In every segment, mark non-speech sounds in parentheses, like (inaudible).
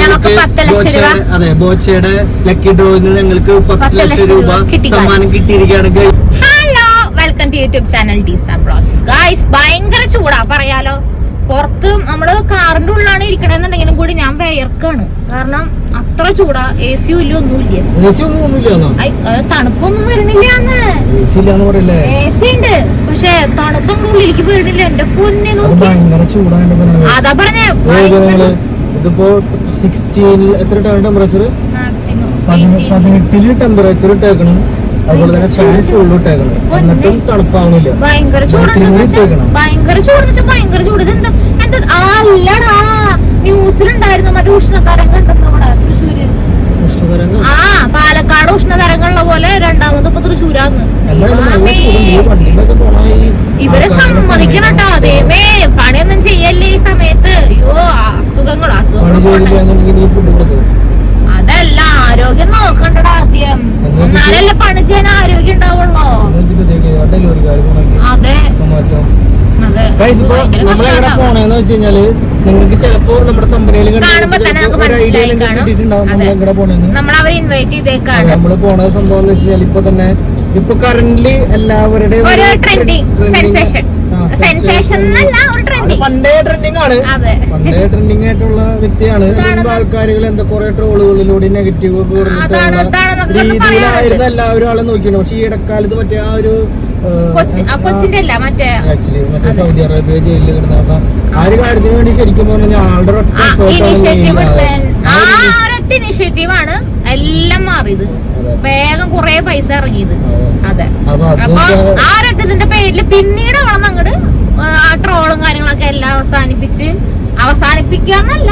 ഞങ്ങൾക്ക് ബോച്ചയുടെ അതെ ബോച്ചയുടെ ലക്കി ഡ്രോയിൽ നിന്ന് ഞങ്ങൾക്ക് പത്ത് ലക്ഷം രൂപ സമ്മാനം കിട്ടിയിരിക്കുകയാണ്. Hello welcome to YouTube channel guys ഭയങ്കര ചൂടാ പറയാലോ. പുറത്ത് നമ്മൾ കാറിന്റെ ഉള്ളിലാണ് ഇരിക്കണെന്നുണ്ടെങ്കിലും കൂടി ഞാൻ വയർക്കാണ്. കാരണം അത്ര ചൂടാ എ സിയും ഇല്ല ഒന്നുമില്ല തണുപ്പൊന്നും വരണില്ലാന്ന് എ സി ഉണ്ട് പക്ഷെ തണുപ്പൊന്നും ഉള്ളിലേക്ക് വരുന്നില്ല എന്റെ പൊന്നെ നോക്കി. അതാ പറഞ്ഞേ ഇതിപ്പോ സിക്സ്റ്റീനിൽ എത്ര ടെമ്പറേച്ചർ മാക്സിമം പതിനെട്ടിൽ ടെമ്പറേച്ചർ ഇട്ടേക്കണം. അതുപോലെ തന്നെ ഫാൻ ഫുള്ള് ഇട്ടേക്കണം. എന്നിട്ടും തണുപ്പാവണില്ല. ഭയങ്കര ചൂട് എന്താ ആ അല്ലടാ ന്യൂസിലുണ്ടായിരുന്നു മറ്റേ ഉഷ്ണതരംഗം ഉണ്ടെന്ന് നമ്മുടെ തൃശ്ശൂര്. ആ പാലക്കാട് പോലെ രണ്ടാമത് ഇപ്പൊ തൃശ്ശൂരാന്ന്. ഇവരെ സമ്മതിക്കണം കേട്ടോ സമയത്ത് അതേമേ പണിയൊന്നും ചെയ്യല്ലേ ഈ സമയത്ത് അയ്യോ അസുഖങ്ങൾ അസുഖങ്ങൾ അതല്ല ആരോഗ്യം നോക്കണ്ടടാ ആദ്യം. എന്നാ എന്നാലല്ലേ പണി ചെയ്യാൻ ആരോഗ്യം ഉണ്ടാവുള്ളോ. അതെ. നമ്മൾ പോണേന്ന് വെച്ച് കഴിഞ്ഞാൽ നിങ്ങൾക്ക് ചിലപ്പോ നമ്മുടെ. നമ്മൾ അവരെ ഇൻവൈറ്റ് ചെയ്തേക്കാണ്. നമ്മൾ പോണ സംഭവം എന്ന് വെച്ച് കഴിഞ്ഞാൽ ഇപ്പൊ തന്നെ ഇപ്പൊ കറന്റ്ലി എല്ലാവരുടെയും സെൻസേഷൻ എന്നല്ല ഒരു ട്രെൻഡിങ് പണ്ടേ ട്രെൻഡിങ് ആണ്. അതെ. പണ്ടേ ട്രെൻഡിങ് ആയിട്ടുള്ള വ്യക്തിയാണ്. ആൾക്കാരുകൾ എന്താ കുറെ ട്രോളുകളിലൂടെ നെഗറ്റീവ് രീതിയിലായിരുന്നു. എല്ലാവരും ആളെ നോക്കിയാണ് പക്ഷെ ഈ ഇടക്കാലത്ത് മറ്റേ ആ ഒരു കൊച്ചിന്റെ അല്ല മറ്റേ ആക്ച്വലി മറ്റേ സൗദി അറേബ്യ ജയിലിൽ കിടന്ന. അപ്പൊ ആ. ഒരു കാര്യത്തിന് വേണ്ടി ശരിക്കും പറഞ്ഞാൽ ആളുടെ ഒറ്റ ഇനിഷ്യേറ്റീവ് ആണ്. എല്ലാം മാറിയത്. വേഗം കുറെ പൈസ ഇറങ്ങിയത്. അതെ. അപ്പൊ ആ രണ്ടതിന്റെ പേരിൽ പിന്നീട് വേണം അങ്ങോട്ട് ആ ട്രോളും കാര്യങ്ങളൊക്കെ എല്ലാം അവസാനിപ്പിച്ച് അവസാനിപ്പിക്കാന്നല്ല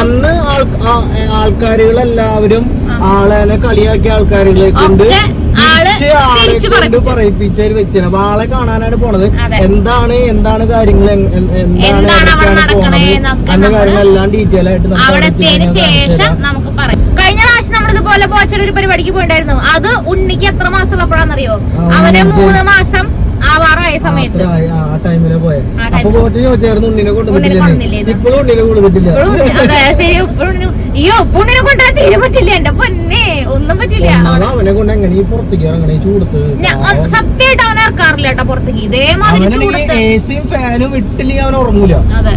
അന്ന് ആൾക്കാരുകളെല്ലാവരും ആളെ കളിയാക്കിയ ആൾക്കാരുകളെ കൊണ്ട് പറയിപ്പിച്ചു. ഒരു വ്യക്തിയാണ്. അപ്പൊ ആളെ കാണാനാണ് പോണത്. എന്താണ് എന്താണ് കാര്യങ്ങൾ എന്താണ് എവിടേക്കാണ് പോണത്? നമ്മൾ കാര്യങ്ങളെല്ലാം ഡീറ്റെയിൽ ആയിട്ട് നമുക്ക് പറയാം. കഴിഞ്ഞ പോലെ പോച്ചയുടെ ഒരു പരിപാടിക്ക് പോയിണ്ടായിരുന്നു. അത് ഉണ്ണിക്ക് എത്ര മാസം ഉള്ളപ്പോഴാന്നറിയോ അവനെ മൂന്ന് മാസം ആവാറായ സമയത്ത്. ആ ആ അപ്പൊ ടൈമിൽ. കുറച്ച് ചോദിച്ചായിരുന്നു ഉണ്ണിനെ ഉണ്ണിനെ കൊണ്ടുവന്നിട്ടില്ല? ഇപ്പോഴും അയ്യോ പുണ്ണിനെ കൊണ്ടുവരാൻ തീരെ പറ്റില്ല എന്റെ പൊന്നെ. ഒന്നും പറ്റില്ല. അവനെ കൊണ്ട് എങ്ങനെ ഈ പുറത്തേക്ക് ഇറങ്ങണേ? ചൂടത്ത് സത്യമായിട്ട് അവനെ ഇറക്കാറില്ല കേട്ടോ പുറത്തേക്ക്. ഇതേമാതിരി ചൂടത്ത്. എസിയും ഫാനും ഇട്ടില്ലെങ്കിൽ അവൻ ഉറങ്ങൂല.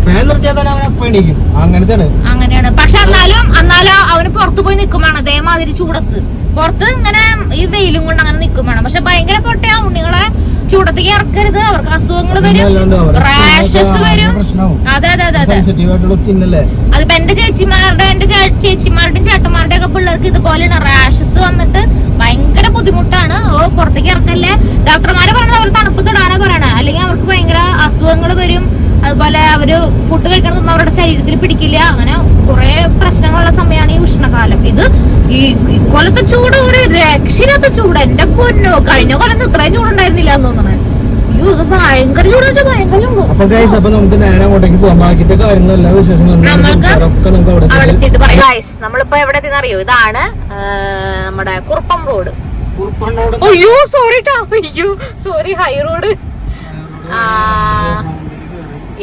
ഫാൻ നിർത്തിയാൽ തന്നെ അവൻ അപ്പം എണീക്കും? അങ്ങനത്തെയാണ്. അങ്ങനെയാണ്. പക്ഷെ എന്നാലും എന്നാലും അവന് പുറത്തു പോയി നിൽക്കും വേണം. അതേമാതിരി ചൂടത്ത്. പുറത്ത് ഇങ്ങനെ ഈ വെയിലും കൊണ്ട് അങ്ങനെ നിൽക്കും പക്ഷെ ഭയങ്കര പൊട്ടയാ ഉണ്ണികളെ. ചൂടത്തേക്ക് ഇറക്കരുത്. അവർക്ക് അസുഖങ്ങൾ വരും. റാഷസ് വരും. അതെ അതെ അതെ അതെ. അതിപ്പോ എന്റെ ചേച്ചിമാരുടെ എന്റെ ചേച്ചിമാരുടെയും ചേട്ടന്മാരുടെ ഒക്കെ പിള്ളേർക്ക് ഇതുപോലെയാണ് റാഷസ് വന്നിട്ട് ഭയങ്കര ബുദ്ധിമുട്ടാണ് ഓ പുറത്തേക്ക് ഇറക്കല്ലേ ഡോക്ടർമാരെ പറഞ്ഞത് അവർ തണുപ്പ് തൊടാനാ പറയണേ അല്ലെങ്കിൽ അവർക്ക് ഭയങ്കര അസുഖങ്ങൾ വരും അതുപോലെ അവർ ഫുഡ് കഴിക്കണതൊന്നും അവരുടെ ശരീരത്തിൽ പിടിക്കില്ല അങ്ങനെ കുറെ പ്രശ്നങ്ങളുള്ള സമയമാണ് ഈ ഉഷ്ണകാലം ഇത് ഈ ഇക്കൊല്ലത്തെ ചൂട് ഒരു രക്ഷയില്ലാത്ത ചൂട് എന്റെ പൊന്നോ കഴിഞ്ഞ കൊല്ലത്ത് ഇത്രയും ചൂടുണ്ടായിരുന്നില്ല എന്ന് തോന്നണേ അപ്പൊ ഗൈസ് അപ്പൊ നമുക്ക് നേരെ അങ്ങോട്ടേക്ക് പോകാം ബാക്കിത്തെ എല്ലാ വിശേഷങ്ങളും നമ്മളിപ്പോ എവിടെ അറിയോ? ഇതാണ് നമ്മുടെ കുറുപ്പം റോഡ്. അയ്യോ സോറി അയ്യോ sorry high road.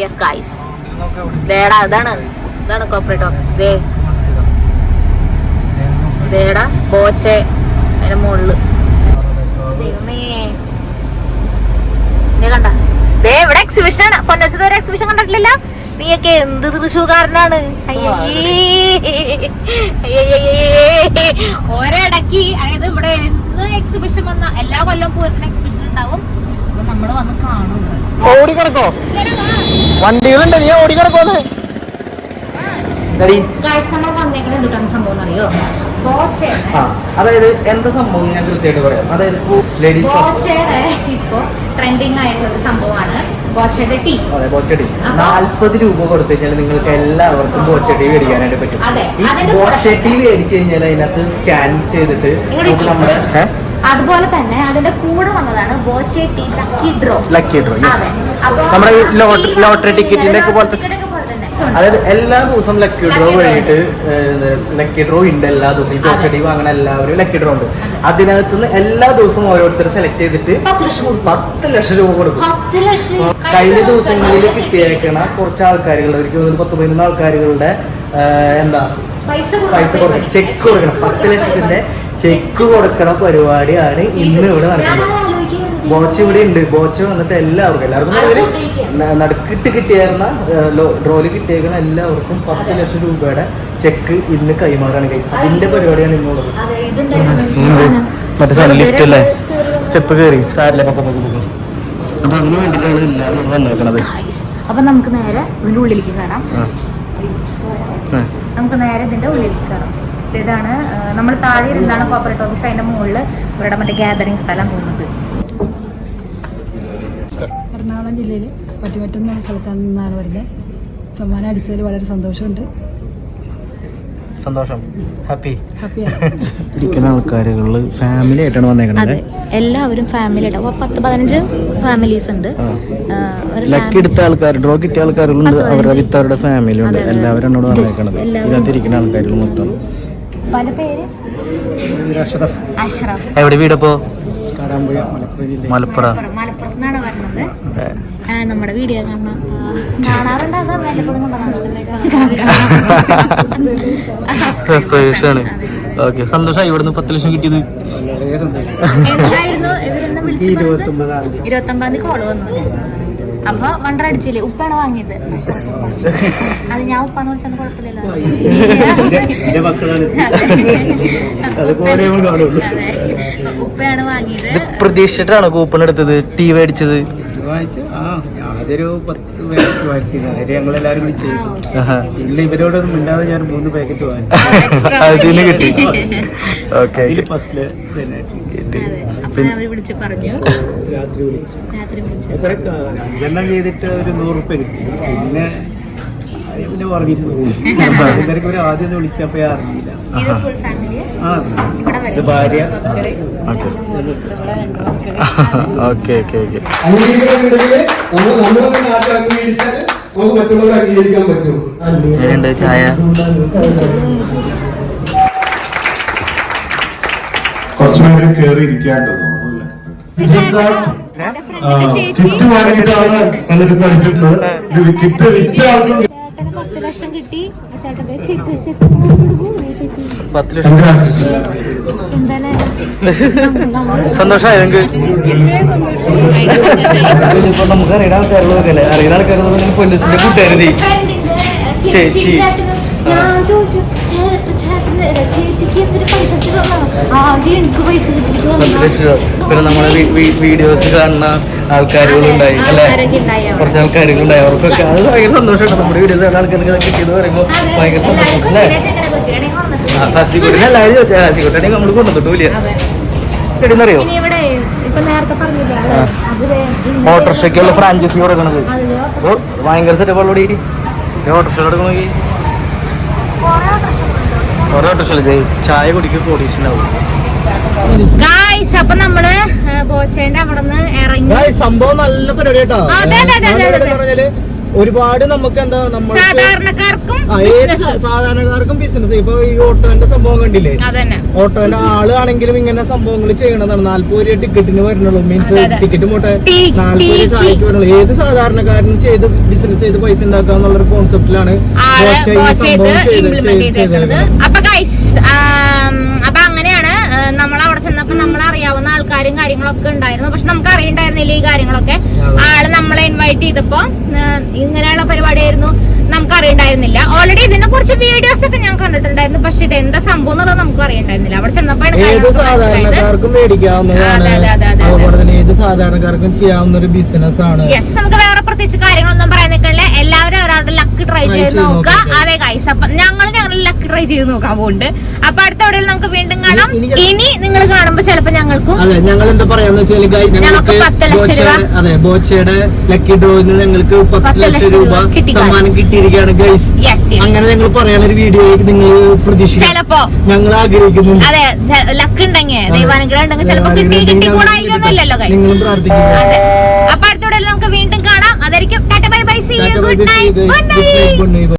Yes guys ദേടാ ഇതാണ് ഇതാണ് കോപ്പറേറ്റ് ഓഫീസ് ദേ. ദേടാ ബോച്ചെ അതിന്റെ മുകളിൽ. ദൈവമേ. നീ കണ്ട? ദേ ഇവിടെ എക്സിബിഷൻ ആണ്. പൊന്നച്ചത് ഒരു എക്സിബിഷൻ കണ്ടിട്ടില്ല നീയൊക്കെ എന്ത് തൃശൂകാരനാണ് ഒരിടക്ക് അതായത് ഇവിടെ എന്ത് എക്സിബിഷൻ വന്ന എല്ലാ കൊല്ലം പൂരത്തിന് എക്സിബിഷൻ ഉണ്ടാവും. അപ്പൊ നമ്മൾ വന്ന് കാണും. ഇവിടെ. ഓടി കിടക്കോ വണ്ടികളുണ്ട്. നീ ഓടി കിടക്കോന്ന് ഗായ്സ് നമ്മൾ വന്നേക്കുന്നത് എന്തുട്ടാണ് സംഭവം ബോച്ചയുടെ ആ അതായത് എന്താ സംഭവം ഞാൻ കൃത്യമായിട്ട് പറയാം. അതായത് ഇപ്പോ ലേഡീസ് ഇപ്പൊ ട്രെൻഡിങ് ആയിട്ടുള്ള ഒരു സംഭവമാണ് ബോച്ചയുടെ ടീ. അതെ നാല്പത് രൂപ കൊടുത്തു കഴിഞ്ഞാൽ നിങ്ങൾക്ക് എല്ലാവർക്കും ബോച്ച ബോച്ചടി മേടിക്കാനായിട്ട് പറ്റും. ഈ ബോച്ച ടി മേടിച്ചു കഴിഞ്ഞാൽ അതിനകത്ത് സ്കാൻ ചെയ്തിട്ട് നമ്മുടെ അതുപോലെ തന്നെ അതിന്റെ കൂടെ വന്നതാണ് Boche tea lucky draw. Lucky draw നമ്മുടെ ലോട്ടറി ടിക്കറ്റിന്റെ പോലത്തെ. അതായത് എല്ലാ ദിവസവും ലക്കി ഡ്രോ വഴിയിട്ട് ലക്കി ഡ്രോ ഉണ്ട് എല്ലാ ദിവസവും. ഈ ബോച്ചടി വാങ്ങണ എല്ലാവരും ലക്കി ഡ്രോ ഉണ്ട്. അതിനകത്ത് നിന്ന് എല്ലാ ദിവസവും ഓരോരുത്തരെ സെലക്ട് ചെയ്തിട്ട് പത്ത് ലക്ഷം രൂപ കൊടുക്കും. കഴിഞ്ഞ ദിവസങ്ങളിൽ കിട്ടിയേക്കണ കുറച്ച് തോന്നുന്നു പത്ത് പതിനൊന്ന് ആൾക്കാരുകളുടെ എന്താ പൈസ കൊടുക്കണം ചെക്ക് കൊടുക്കണം. പത്ത് ലക്ഷത്തിന്റെ ചെക്ക് കൊടുക്കണ പരിപാടിയാണ് ഇന്ന് ഇവിടെ നടക്കുന്നത്. ബോച്ച ഇവിടെ ഉണ്ട്. ബോച്ച വന്നിട്ട് എല്ലാവർക്കും എല്ലാവർക്കും നടുക്കിട്ട് കിട്ടിയായിരുന്ന ഡ്രോയിൽ കിട്ടിയേക്കുന്ന എല്ലാവർക്കും പത്ത് ലക്ഷം രൂപയുടെ ചെക്ക് ഇന്ന് കൈമാറാണ് കൈസ് അതിന്റെ പരിപാടിയാണ് ഇന്നുള്ളത്. മറ്റേ സാധനം ലിഫ്റ്റ് അല്ലേ? സ്റ്റെപ്പ് കയറി സാരില്ല പൊക്കെ പൊക്കെ പൊക്കെ. അപ്പൊ അതിന് വേണ്ടിയിട്ടാണ് എല്ലാവരും ഇവിടെ വന്നേക്കണത്. അപ്പൊ നമുക്ക് നേരെ ഇതിന്റെ ഉള്ളിലേക്ക് കയറാം. നമുക്ക് നേരെ ഇതിന്റെ ഉള്ളിലേക്ക് കയറാം ഇത് ഇതാണ് നമ്മൾ താഴെ ഇരുന്നാണ് കോപ്പറേറ്റ് ഓഫീസ് അതിന്റെ മുകളിൽ ഇവരുടെ മറ്റേ ഗ്യാതറിംഗ് സ്ഥലം പോകുന്നത്. എറണാകുളം ജില്ലയിൽ പറ്റുപറ്റുന്ന എന്ന സ്ഥലത്താണ് നിന്നാണ് വരുന്നത്. സമ്മാനം അടിച്ചതിൽ വളരെ സന്തോഷമുണ്ട്. സന്തോഷം. ഹാപ്പി ഹാപ്പിയാണ് ആൾക്കാരുകളിൽ ഫാമിലി ആയിട്ടാണ് വന്നേക്കുന്നത് അതെ. എല്ലാവരും ഫാമിലി ആയിട്ട്. പത്ത് പതിനഞ്ച് ഫാമിലീസ് ഉണ്ട്. ലക്ക് എടുത്ത ആൾക്കാർ ഡ്രോ കിട്ടിയ ആൾക്കാരുണ്ട്. അവരുടെ വിത്ത് അവരുടെ ഫാമിലി ഉണ്ട്. എല്ലാവരും എന്നോട് വന്നേക്കണത്. ഇതിനകത്തിരിക്കുന്ന ആൾക്കാരിൽ മൊത്തം. പല പേര്? അഷ്റഫ്. എവിടെ വീടപ്പോ? മലപ്പുറം മലപ്പുറത്ത് നിന്നാണ് വരുന്നത്. നമ്മുടെ വീഡിയോ കാണാം കാണാറുണ്ട് അത് വല്ലപ്പോഴും ആണ്. ഓക്കെ സന്തോഷമായി ഇവിടുന്ന് പത്ത് ലക്ഷം കിട്ടിയത്. എന്തായിരുന്നു? ഇവരെന്നെ വിളിച്ചു ഇരുപത്തി ഒമ്പതാം തീയതി. കോൾ വന്നു. അപ്പൊ വണ്ടർ അടിച്ചില്ലേ? ഉപ്പാണ് വാങ്ങിയത്. അത് ഞാൻ ഉപ്പാന്ന് വിളിച്ചോണ്ട് കുഴപ്പമില്ലല്ലോ. ഉപ്പയാണ് വാങ്ങിയത്. പ്രതീക്ഷിച്ചിട്ടാണ് പ്രതീക്ഷിച്ചിട്ടാണോ കൂപ്പൺ എടുത്തത്? ടി വി അടിച്ചത് വായിച്ചു ആ അതൊരു പത്ത് പാക്കറ്റ് വാങ്ങിച്ചിരുന്നു അതിൽ ഞങ്ങൾ എല്ലാവരും ഇല്ല ആഹാ. ഇവരോടൊന്നും മിണ്ടാതെ ഞാൻ മൂന്ന് പാക്കറ്റ് വാങ്ങിച്ചു. (laughs) കിട്ടി. ഓക്കെ ഫസ്റ്റിൽ പിന്നെ അതെ. അപ്പൊ അവർ വിളിച്ച് പറഞ്ഞു. രാത്രി വിളിച്ചു. അഞ്ചെണ്ണം ചെയ്തിട്ട് ഒരു നൂറ് റുപ്യ കിട്ടി. പിന്നെ പിന്നെ പറഞ്ഞു ഇവർക്ക് ഒരു ആദ്യം ഒന്ന് വിളിച്ചപ്പോ അറിഞ്ഞില്ല. ഫുൾ ഫാമിലി ആ. ഇത് ഭാര്യ? ഓക്കെ. Okay okay okay. എങ്ങനെയുണ്ട് ചായ? കുറച്ചുപേര് കയറി ഇരിക്കാണ്ട് കിറ്റ് വാങ്ങിയിട്ടാണ് എന്നിട്ട് കളിച്ചിട്ടുള്ളത് ഇത് കിറ്റ് വിറ്റ ആൾക്കും പത്ത് ലക്ഷം കിട്ടി. പത്ത് ലക്ഷം സന്തോഷമായി നിങ്ങൾക്ക് ഇപ്പൊ നമുക്ക് അറിയുന്ന ആൾക്കാരുള്ളതൊക്കെ അല്ലേ അറിയുന്ന ആൾക്കാരുള്ള പോലീസിന്റെ കൂട്ടുകാരി ചേച്ചി. എന്തൊരു പൈസ ആദ്യം എനിക്ക് പൈസ പിന്നെ നമ്മളെ വീഡിയോസ് കാണുന്ന ആൾക്കാരുകളുണ്ടായി അല്ലേ. കുറച്ച് ആൾക്കാരുകളുണ്ടായി. അവർക്കൊക്കെ അത് ഭയങ്കര സന്തോഷമാണ് നമ്മുടെ വീഡിയോസ് കാണുന്ന ആൾക്കാർക്ക് ഇതൊക്കെ ചെയ്ത് പറയുമ്പോൾ ഭയങ്കര സന്തോഷം അല്ലേ? ഹസിക്കുട്ടിനെ എല്ലാവരും ചോദിച്ചാൽ ഹസിക്കുട്ടാണെങ്കിൽ നമ്മൾ കൊണ്ടുവന്നിട്ടില്ല എടിന്നറിയോ? ഓട്ടോറിക്ഷയ്ക്കുള്ള ഫ്രാഞ്ചൈസി കൊടുക്കണത്. ഭയങ്കര സെറ്റപ്പ് ഉള്ളൂടി ഓട്ടോറിക്ഷ കൊടുക്കണമെങ്കിൽ. ഓരോ ഓട്ടോറിക്ഷ ചായ കുടിക്കുക കോടീഷനാവും ഗായ്സ് അപ്പൊ നമ്മൾ പോച്ചേന്റെ അവിടെ നിന്ന് ഇറങ്ങി സംഭവം നല്ല പരിപാടി കേട്ടോ ഒരുപാട് നമുക്ക് എന്താ നമ്മൾ സാധാരണക്കാർക്കും സാധാരണക്കാർക്കും ബിസിനസ് ഇപ്പൊ ഈ ഓട്ടോന്റെ സംഭവം കണ്ടില്ലേ? ഓട്ടോന്റെ ആളാണെങ്കിലും ഇങ്ങനെ സംഭവങ്ങൾ ചെയ്യണതാണ്. നാല്പത് രൂപ ടിക്കറ്റിന് വരണുള്ളൂ മീൻസ്. ടിക്കറ്റ് മുട്ടെ നാല്പത് രൂപ ചായക്ക് വരണുള്ളൂ ഏത് സാധാരണക്കാരനും ചെയ്ത് ബിസിനസ് ചെയ്ത് പൈസ ഉണ്ടാക്കുക എന്നുള്ള ഒരു കോൺസെപ്റ്റിലാണ് സംഭവം ചെയ്ത് ചെയ്തേക്കുന്നത്. അപ്പൊ അങ്ങനെയാണ് നമ്മൾ അവിടെ ചെന്നപ്പോ നമ്മൾ അറിയാവുന്ന ആൾക്കാരും കാര്യങ്ങളൊക്കെ ഉണ്ടായിരുന്നു. പക്ഷെ നമുക്ക് അറിയണ്ടായിരുന്നില്ല ഈ കാര്യങ്ങളൊക്കെ. ആൾ നമ്മളെ ഇൻവൈറ്റ് ചെയ്തപ്പോ ഇങ്ങനെയുള്ള പരിപാടിയായിരുന്നു നമുക്ക് അറിയണ്ടായിരുന്നില്ല. ഓൾറെഡി ഇതിനെ കുറിച്ച് വീഡിയോസ് ഒക്കെ ഞാൻ കണ്ടിട്ടുണ്ടായിരുന്നു. പക്ഷെ ഇത് എന്താ സംഭവം എന്നുള്ളത് നമുക്ക് അറിയണ്ടായിരുന്നില്ല. അവിടെ ചെന്നപ്പോഴാണ് ഏത്. സാധാരണക്കാർക്കും അതെ, അതെ, അതെ, അതെ, അതെ. അതുപോലെ തന്നെ ഏത് സാധാരണക്കാർക്കും ചെയ്യാവുന്ന ഒരു ബിസിനസ് ആണ് നമുക്ക് വേറെ അവരവരുടെ ലക്ക് ട്രൈ ചെയ്ത് നോക്കാം. അതെ ഗൈസ് അപ്പൊ ഞങ്ങൾ ഞങ്ങളുടെ ലക്ക് ട്രൈ ചെയ്ത് നോക്കാൻ പോകുന്നുണ്ട് അപ്പൊ അടുത്ത അവിടെ നമുക്ക് വീണ്ടും കാണാം. ഇനി- നിങ്ങൾ കാണുമ്പോ ചിലപ്പോ ഞങ്ങൾക്കും അതെ ഞങ്ങൾ എന്താ പറയാന്ന് വെച്ചാൽ ഗൈസ് ഞങ്ങൾക്ക് പത്ത് ലക്ഷം രൂപ. അതെ ബോച്ചയുടെ ലക്കി ഡ്രോയിൽ നിന്ന് ഞങ്ങൾക്ക് പത്ത് ലക്ഷം രൂപ സമ്മാനം കിട്ടിയിരിക്കുകയാണ് ഗൈസ് അങ്ങനെ ഞങ്ങൾ പറയാനൊരു ഒരു വീഡിയോ നിങ്ങൾ പ്രതീക്ഷിക്കും. ചിലപ്പോ ഞങ്ങൾ ആഗ്രഹിക്കുന്നു അതെ ലക്ക് ഉണ്ടെങ്കിൽ ദൈവാനുഗ്രഹം ഉണ്ടെങ്കിൽ ചിലപ്പോ കിട്ടി ദൈവാനുഗ്രഹം കിട്ടി ഉണ്ടെങ്കിൽ കൂടായിക്കൊന്നുമില്ലല്ലോ ഗൈസ് നിങ്ങളും പ്രാർത്ഥിക്കുന്നു. അതെ അപ്പൊ അടുത്ത എവിടെയും